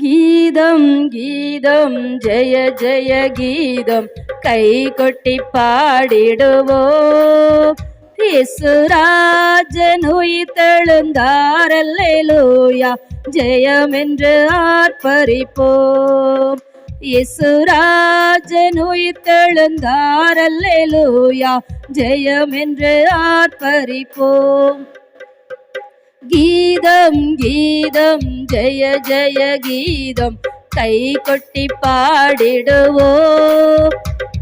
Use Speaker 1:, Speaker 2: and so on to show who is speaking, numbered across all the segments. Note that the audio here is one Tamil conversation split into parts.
Speaker 1: கீதம் கீதம் ஜெய ஜெய கீதம் கை கொட்டி பாடிடுவோம் இசுராஜன் உயிர்த்தெழுந்தாரல்லேலூயா ஜெயம் ஆர்ப்பரிப்போம். இசுராஜன் உயிர்த்தெழுந்தாரல்லேலூயா ஜெயம் ஆர்ப்பரிப்போம். கீதம் கீதம் ஜெய ஜெய கீதம். கை கொட்டி பாடிடுவோம்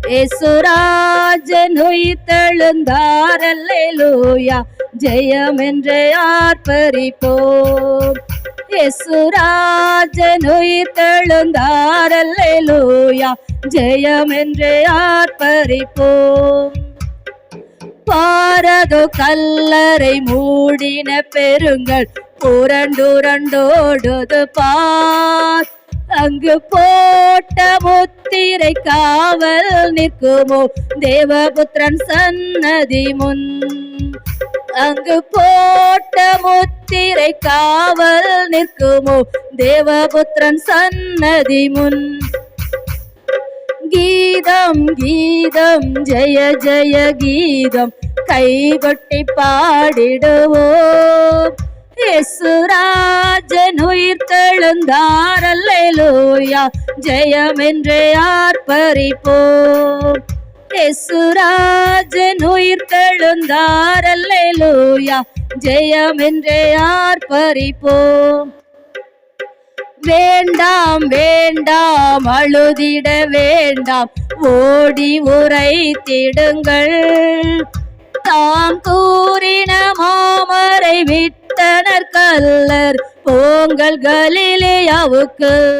Speaker 1: ஏசுராஜன் உயிர்த்தெழுந்தாரல்லேலூயா ஜெயம் என்று ஆர்ப்பரிப்போம் ஏசுராஜன் உயிர்த்தெழுந்தாரல்லேலூயா ஜெயம் கல்லறை மூடின பெருங்கள் புரண்டுரண்டோடுது பார். அங்கு போட்ட முத்திரை காவல் நிற்குமோ? தேவபுத்திரன் சன்னதி முன். அங்கு போட்ட முத்திரை காவல் நிற்குமோ? தேவபுத்திரன் சன்னதி முன். கீதம் கீதம் ஜெய ஜெய கீதம். கைகொட்டி பாடிடுவோம் பாடிடுவோம் உயிர் உயிர்த்தெழுந்தாரல்லேலூயா ஜெயம் என்று ஆர்ப்பரிப்போம் இயேசுராஜன் உயிர்த்தெழுந்தாரல்லேலூயா ஜெயம் என்று ஆர்ப்பரிப்போம் வேண்டாம் வேண்டாம் அழுதிட வேண்டாம் ஓடி உரைத்திடுங்கள் தாம் கூறின மாமரை விட்டனர் கல்லர் பொங்கல் கலிலேயாவுக்கு